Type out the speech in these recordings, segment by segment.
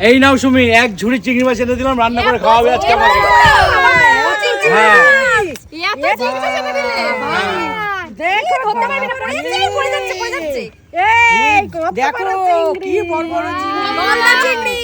এই নাও সুমি এক ঝুড়ি চিংড়ি মাছ এনে দিলাম রান্না করে খাওয়াবে আজকে আমাকে হ্যাঁ। এত চিংড়ি মাছ এনে দিলে? দেখো ধরতে পারবে না, পড়ে যাচ্ছে, পড়ে যাচ্ছে, এই দেখো কি বড় বড় চিংড়ি।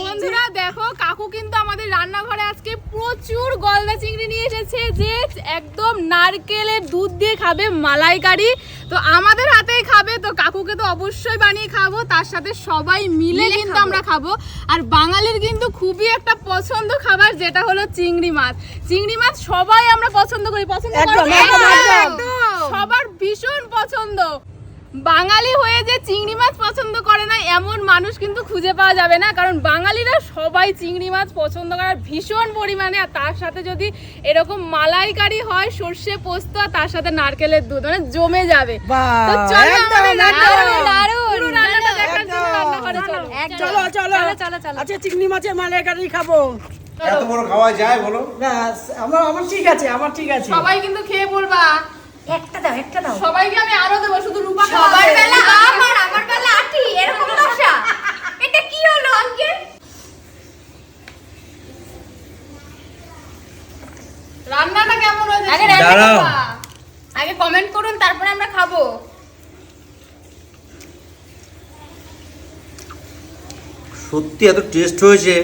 বন্ধুরা দেখো কাকু কিন্তু আমাদের রান্নাঘরে আজকে প্রচুর গলদা চিংড়ি নিয়ে এসেছে যে একদম নারকেলের দুধ দিয়ে খাবে মালাইকারি। তো আমাদের হাতেই খাবে তো কাকুকে তো অবশ্যই বানিয়ে খাব তার সাথে সবাই মিলে কিন্তু আমরা খাব। আর বাঙালির কিন্তু খুবই একটা পছন্দ খাবার যেটা হলো চিংড়ি মাছ। চিংড়ি মাছ সবাই আমরা পছন্দ করি পছন্দ করো? সবার ভীষণ পছন্দ। বাঙালি হয়ে যে চিংড়ি মাছ পছন্দ করে না এমন মানুষ কিন্তু খুঁজে পাওয়া যাবে না কারণ বাঙালিরা সবাই চিংড়ি মাছ পছন্দ করে। আর ভীষণ পরিমাণে আর তার সাথে যদি এরকম মালাইকারি হয় সর্ষে পোস্ত আর তার সাথে নারকেলের দুধ মানে জমে যাবে। তো চলো আমাদের একদম। রান্নাঘরে- পুরো রান্নাটা দেখার জন্য রান্নাঘরে চলো চলো। চলো চলো, চলো। আচ্ছা চিংড়ি মাছের মালাইকারি খাব। এত বড় খাওয়া যায় বলো? ব্যাস আমার আমার ঠিক আছে আমার ঠিক আছে। সবাই কিন্তু খেয়ে বলবা। একটা দাও একটা দাও। সবাইকে আমি আরও দেবো শুধু রূপা সবার বেলা আমার আমার এরকম দশা? এটা কি হলো আঙ্কেল? রান্নাটা কেমন হয়েছে? আগে দাঁড়াও। আগে কমেন্ট করুন তারপরে আমরা খাব। সত্যি এত টেস্ট হয়েছে।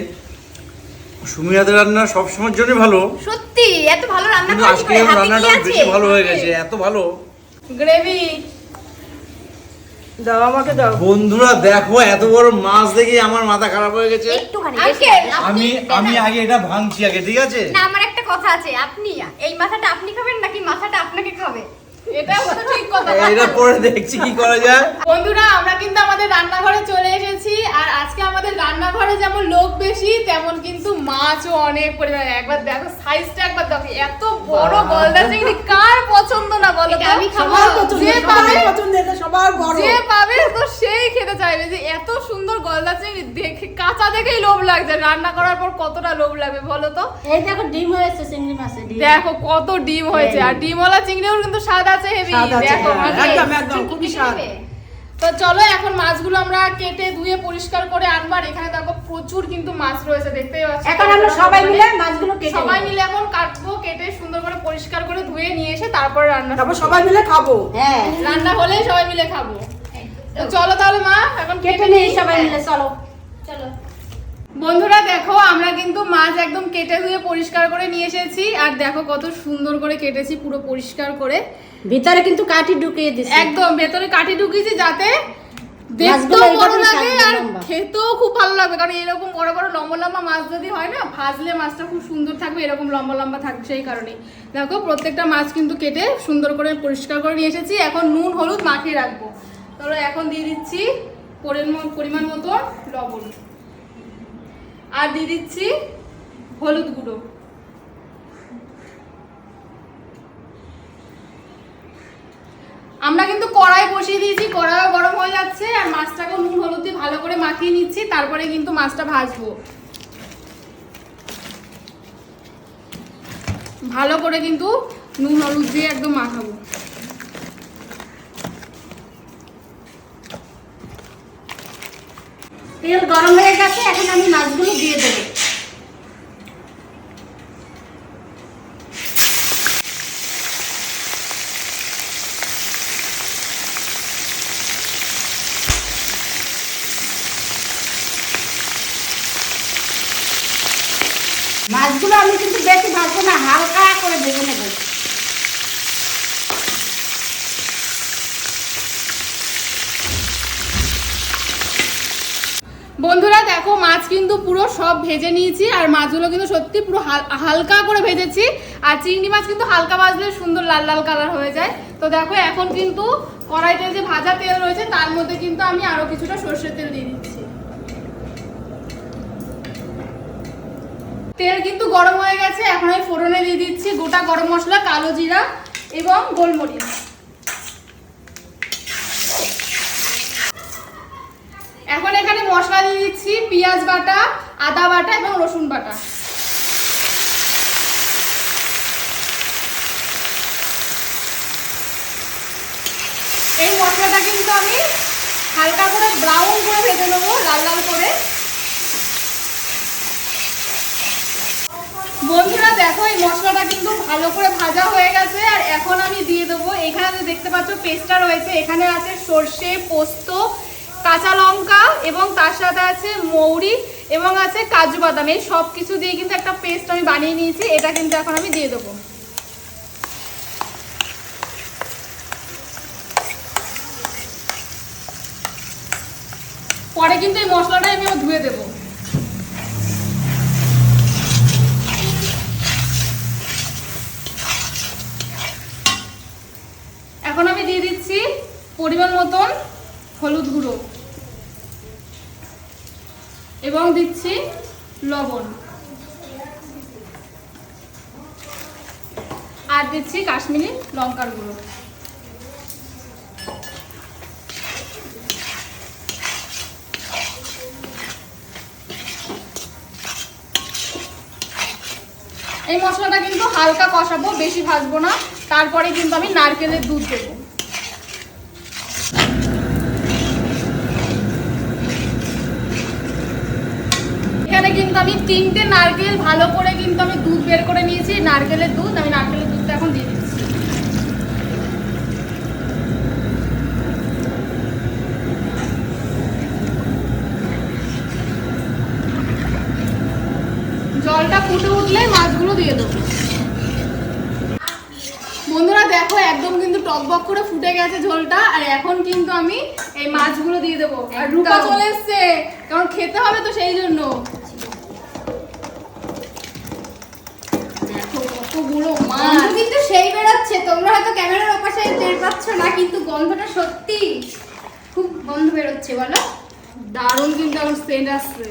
সুমি হাতের রান্না সবসময়ের জন্য ভালো। সত্যি এত ভালো রান্না আজকে রান্নাটা বেশি ভালো হয়ে গেছে এত ভালো। গ্রেভি দাও আমাকে দাও। বন্ধুরা দেখো এত বড় মাছ দেখে আমার মাথা খারাপ হয়ে গেছে। আমি আমি আগে এটা ভাঙছি আগে ঠিক আছে? না আমার একটা কথা আছে আপনি এই মাথাটা আপনি খাবেন নাকি মাথাটা আপনাকে খাবে? এটা হলো ঠিক কথা এটা পরে দেখছি কি করা যায়। বন্ধুরা আমরা কিন্তু আমাদের রান্নাঘরে চলে এসেছি আর আজকে আমাদের রান্নাঘরে যেমন লোক বেশি তেমন কিন্তু মাছও অনেক পরিমাণে। একবার দেখো সাইজটা একবার দেখো এত বড় গলদা চিংড়ি কার পছন্দ না বলো আমি খাব। যে পাবে পছন্দ এটা সবার বড়। যে পাবে তো সেই খেতে চাইবে যে এত সুন্দর গলদা চিংড়ি দেখে কাঁচা দেখেই লোভ লাগছে। রান্না করার পর কতটা লোভ লাগবে বলো তো? এই দেখো ডিম হয়েছে চিংড়ি মাছের দেখো কত ডিম হয়েছে। আর ডিমওয়ালা চিংড়িও কিন্তু স্বাদ আছে হেভি দেখো হ্যাঁ, একদম একদম খুবই স্বাদ। তো চলো এখন মাছগুলো আমরা কেটে ধুয়ে পরিষ্কার করে আনব আর এখানে দেখো প্রচুর কিন্তু মাছ রয়েছে দেখতেই পাচ্ছ। এখন আমরা সবাই মিলে মাছগুলো কেটে সবাই মিলে এখন কাটবো কেটে সুন্দর করে পরিষ্কার করে ধুয়ে নিয়ে এসে তারপরে রান্না তারপর করব। সবাই মিলে খাব। হ্যাঁ। রান্না হলে সবাই মিলে খাব। তো চলো তাহলে মা এখন কেটে নিই সবাই মিলে চলো চলো। বন্ধুরা দেখো আমরা কিন্তু মাছ একদম কেটে ধুয়ে পরিষ্কার করে নিয়ে এসেছি। আর দেখো কত সুন্দর করে কেটেছি পুরো পরিষ্কার করে। ভিতরে কিন্তু কাঠি ঢুকিয়ে দিছি। একদম ভেতরে কাঠি ঢুকিয়েছি যাতে দেখতেও বড় লাগে আর খেতেও খুব ভালো লাগবে। কারণ এরকম বড় বড় লম্বা লম্বা মাছ যদি হয় না ভাজলে মাছটা খুব সুন্দর থাকবে এরকম লম্বা লম্বা থাকবে সেই কারণে দেখো প্রত্যেকটা মাছ কিন্তু কেটে সুন্দর করে পরিষ্কার করে নিয়ে এসেছি। এখন নুন হলুদ মাখিয়ে রাখব। তাহলে এখন দিয়ে দিচ্ছি পরিমাণ মতো লবণ। আর দিয়ে দিচ্ছি হলুদ গুঁড়ো। আমরা কিন্তু কড়াই বসিয়ে দিয়েছি, কড়াইও গরম হয়ে যাচ্ছে, আর মাছটাকে নুন হলুদ দিয়ে ভালো করে মাখিয়ে নিচ্ছি, তারপরে কিন্তু মাছটা ভাজবো। ভালো করে কিন্তু নুন হলুদ দিয়ে একদম মাখাবো। তেল গরম হয়ে গেছে, এখন আমি মাছগুলো দিয়ে দেবো। মাছগুলো আমি কিন্তু বেশি ভাজবো না, হালকা করে ভেজে নেব। বন্ধুরা, দেখো, মাছ কিন্তু পুরো সব ভেজে নিয়েছি, আর মাছগুলো কিন্তু সত্যি পুরো হাল- হালকা করে ভেজেছি, আর চিংড়ি মাছ কিন্তু হালকা ভাজলে সুন্দর লাল লাল কালার হয়ে যায়। তো দেখো, এখন কিন্তু কড়াইতে যে ভাজা তেল রয়েছে, তার মধ্যে কিন্তু আমি আরও কিছুটা সর্ষের তেল দিয়ে দিচ্ছি। তেল কিন্তু গরম হয়ে গেছে, এখন আমি ফোড়নে দিয়ে দিচ্ছি গোটা গরম মশলা, কালো জিরা এবং গোলমরিচ। পেঁয়াজ বাটা, আদা বাটা এবং রসুন বাটা। এই মশলাটা কিন্তু আমি হালকা করে ব্রাউন করে ভেজে নেব, লাল লাল করে। বন্ধুরা, দেখো এই মশলাটা কিন্তু ভালো করে ভাজা হয়ে গেছে, আর এখন আমি দিয়ে দেবো। এখানে দেখতে পাচ্ছ, পেস্টটা রয়েছে। এখানে আছে সর্ষে, পোস্ত এবং তার সাথে আছে মৌরি এবং আছে কাজু বাদাম। এই সব কিছু দিয়ে কিন্তু একটা পেস্ট আমি বানিয়ে নিয়েছি, এটা কিন্তু এখন আমি দিয়ে দেবো। পরে কিন্তু এই মশলাটা আমি ধুয়ে দেবো। এখন আমি দিয়ে দিচ্ছি পরিমাণ মতন হলুদ গুঁড়ো। এবং দিচ্ছি লবণ। আর দিচ্ছি কাশ্মীরি লঙ্কার গুঁড়ো। এই মশলাটা কিন্তু হালকা কষাবো, বেশি ভাজবো না। তারপরে কিন্তু আমি নারকেলের দুধ দেবো এখানে কিন্তু আমি তিনটে নারকেল ভালো করে কিন্তু আমি দুধ বের করে নিয়েছি। নারকেলের দুধ আমি নারকেলের দুধটা এখন দিয়ে দিচ্ছি। জলটা ফুটে উঠলে মাছগুলো দিয়ে দেবো। বন্ধুরা দেখো একদম কিন্তু টকবক করে ফুটে গেছে ঝোলটা আর এখন কিন্তু আমি এই মাছগুলো দিয়ে দেবো। আর রূপা। চলে এসছে কারণ খেতে হবে তো সেই জন্য দেখো কতগুলো মাছ। কিন্তু সেই বেরোচ্ছে তোমরা হয়তো ক্যামেরার ওপাশে টের পাচ্ছ না কিন্তু গন্ধটা সত্যি খুব গন্ধ বেরোচ্ছে বলো। দারুণ কিন্তু এখন সেন্ট আসছে।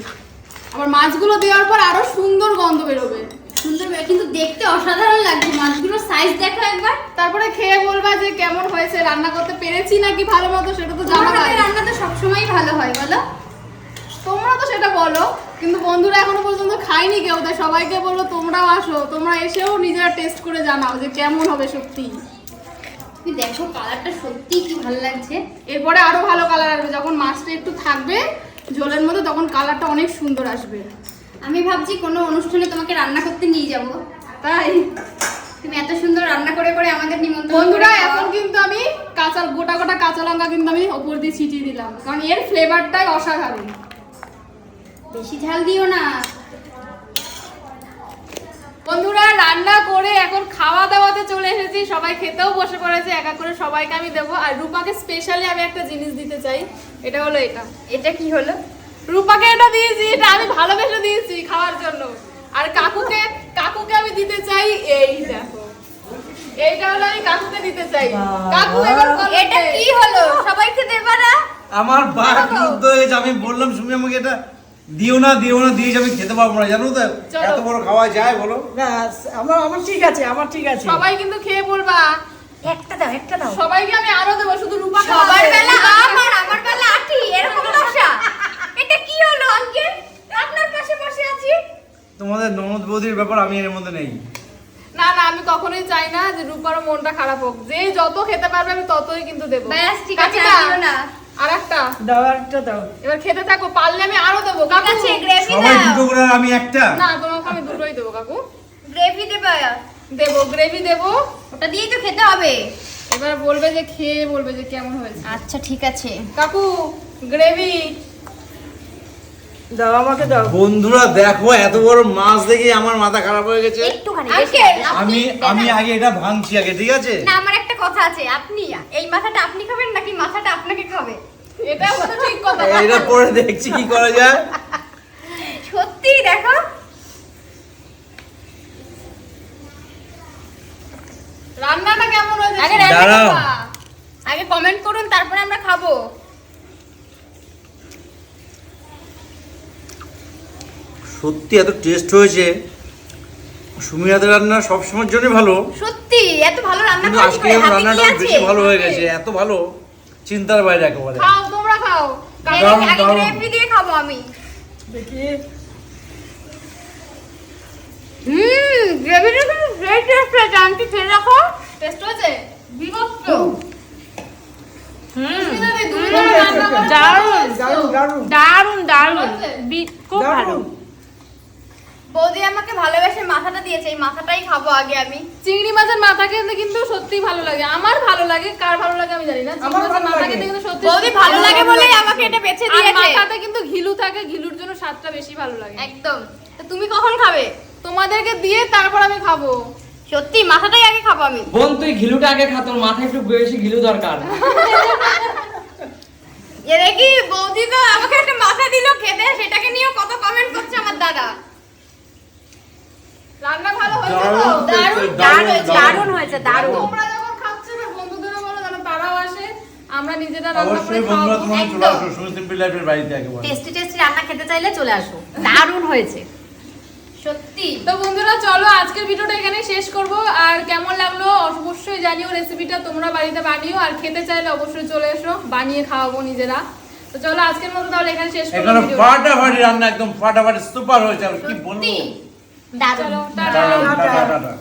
আবার মাছগুলো দেওয়ার পর আরও সুন্দর গন্ধ বেরোবে। সুন্দর কিন্তু দেখতে অসাধারণ লাগছে। মাছগুলোর সাইজ দেখো একবার। তারপরে খেয়ে বলবা যে কেমন হয়েছে রান্না করতে পেরেছি নাকি ভালো মতো সেটা তো জানা রান্না তো সবসময়ই ভালো হয় বলো। তোমরা তো সেটা বলো। কিন্তু বন্ধুরা এখনও পর্যন্ত খাইনি কেউ তাই সবাইকে বলল তোমরাও আসো তোমরা এসেও নিজেরা টেস্ট করে জানাও যে কেমন হবে সত্যি। তুমি দেখো কালারটা সত্যি কি ভালো লাগছে। এরপরে আরও ভালো কালার আসবে যখন মাছটা একটু থাকবে ঝোলের মধ্যে তখন কালারটা অনেক সুন্দর আসবে। আমি ভাবছি কোনো অনুষ্ঠানে তোমাকে রান্না করতে নিয়ে যাব। তাই? তুমি এত সুন্দর রান্না করে করে আমাদের নিমন্ত্রণ বন্ধুরা এখন কিন্তু আমি কাঁচা গোটা গোটা কাঁচা লঙ্কা কিন্তু আমি ওপর দিয়ে ছিটিয়ে দিলাম কারণ এর ফ্লেভারটাই অসাধারণ। বেশি ঝাল দিও না। বন্ধুরা রান্না করে এখন খাওয়া দাওয়াতে চলে এসেছি। সবাই খেতেও বসে পড়েছে এক এক করে সবাইকে আমি দেবো। আর রূপাকে স্পেশালি আমি একটা জিনিস দিতে চাই এটা হলো এটা। এটা কি হলো? রূপাকে এটা দিয়েছি এটা আমি ভালোবেসে দিয়েছি খাওয়ার জন্য। আর কাকুকে কাকুকে আমি দিতে চাই এই দেখো। এইটা হলো আমি কাকুকে দিতে চাই। কাকু এবার এটা কি হলো? সবাইকে দেবা না আমার বাঘ হয়েছে আমি বললাম তুমি আমাকে এটা দিও না দিও না আমি খেতে পারব না জানো তো? এত বড় খাওয়া যায় বলো? না আমার আমার ঠিক আছে আমার ঠিক আছে। সবাই কিন্তু খেয়ে বলবা। একটা দাও একটা দাও। সবাইকে আমি আরও দেবো শুধু রূপাকে সবার বেলা আম আর আমার বেলা আটি এরকম দশা। এটা কি হলো আঙ্কেল? আপনার পাশে বসে আছি। তোমাদের ননদ বৌদির ব্যাপার আমি এর মধ্যে নেই। না না আমি কখনোই চাই না যে রূপার মনটা খারাপ হোক। যে যত খেতে পারবে আমি ততই কিন্তু দেবো। ব্যাস ঠিক আছে না। আর একটা দাও একটা দাও। এবার খেতে থাকো পারলে আমি আরও দেবো কাকু। আছে গ্রেভি সবাই দুটো করে আমি একটা। না তোমাকে আমি দুটোই দেবো কাকু। গ্রেভি দেবে দেবো গ্রেভি দেবো। ওটা দিয়েই তো খেতে হবে। এবার বলবে যে খেয়ে বলবে যে কেমন হয়েছে। আচ্ছা ঠিক আছে। কাকু গ্রেভি দাও আমাকে দাও। বন্ধুরা দেখো এত বড় মাছ দেখে আমার মাথা খারাপ হয়ে গেছে। আমি আমি আগে এটা ভাঙছি আগে ঠিক আছে? না আমার একটা কথা আছে আপনি এই মাথাটা আপনি খাবেন নাকি মাথাটা আপনাকে খাবে? এটা তো ঠিক কথা এটা পরে দেখছি কি করা যায়। সত্যি দেখো। রান্নাটা কেমন হয়েছে? আগে দাঁড়াও। আগে কমেন্ট করুন তারপরে আমরা খাব। সত্যি এত টেস্ট হয়েছে। সুমিয়াদের রান্না সবসময়ের জন্য ভালো। সত্যি এত ভালো রান্না কিন্তু করে আজকে রান্নাটা বেশি ভালো হয়ে গেছে এত ভালো চিন্তার বাইরে একেবারে। খাও তোমরা খাও। দারুণ। গ্রেভি দিয়ে খাব আমি। দেখি। হুম গ্রেভিটা কিন্তু গ্রেট টেস্ট আছে আন্টি খেয়ে দেখো। টেস্ট হয়েছে? বিভক্ত। সুস্মিতা দি, তুমি না রান্না করো, দারুণ। ভালো দারুণ হয়েছে। দারুণ দারুণ। দারুণ। হয়েছে? বি- খুব ভালো বৌদি আমাকে ভালোবেসে মাথাটা দিয়েছে এই মাথাটাই খাব আগে আমি। চিংড়ি মাছের মাথা খেতে কিন্তু সত্যি ভালো লাগে। আমার ভালো লাগে কার ভালো লাগে আমি জানি না। চিংড়ি আমার মাছের মাথা খেতে কিন্তু সত্যি বৌদি ভালো লাগে বলেই আমাকে এটা বেছে আর দিয়েছে। মাথাতে কিন্তু ঘিলু থাকে ঘিলুর জন্য স্বাদটা বেশি ভালো লাগে। একদম। তো তুমি কখন খাবে? তোমাদেরকে দিয়ে তারপর আমি খাব। সত্যি মাথাটাই আগে খাব আমি। বোন তুই ঘিলুটা আগে খা তোর মাথায় একটু বেশি ঘিলু দরকার। এ দেখি বৌদি তো আমাকে একটা মাথা দিল খেতে সেটাকে নিয়েও কত কমেন্ট করছে আমার দাদা। রান্না ভালো হয়েছে তো? দারুণ, দারুণ দারুণ, হয়েছে দারুণ। তোমরা যখন খাচ্ছে না বন্ধুদেরও বলো যেন তারাও আসে আমরা নিজেরা রান্না করে অবশ্যই বন্ধুরা তোমরা চলে আসো সুমিত লাইফের বাড়িতে একেবারে। টেস্টি টেস্টি রান্না খেতে চাইলে চলে আসো। দারুণ হয়েছে। সত্যি। তো বন্ধুরা চলো আজকের ভিডিওটা এখানে শেষ করব। আর কেমন লাগল অবশ্যই জানিও রেসিপিটা তোমরা বাড়িতে বানিও। আর খেতে চাইলে অবশ্যই চলে এসো বানিয়ে খাওয়াবো নিজেরা। তো চলো আজকের মতো তাহলে এখানে শেষ করব এখানে ফাটাফাটি রান্না একদম ফাটাফাটি সুপার হয়েছে আর কি বলব? দারুণ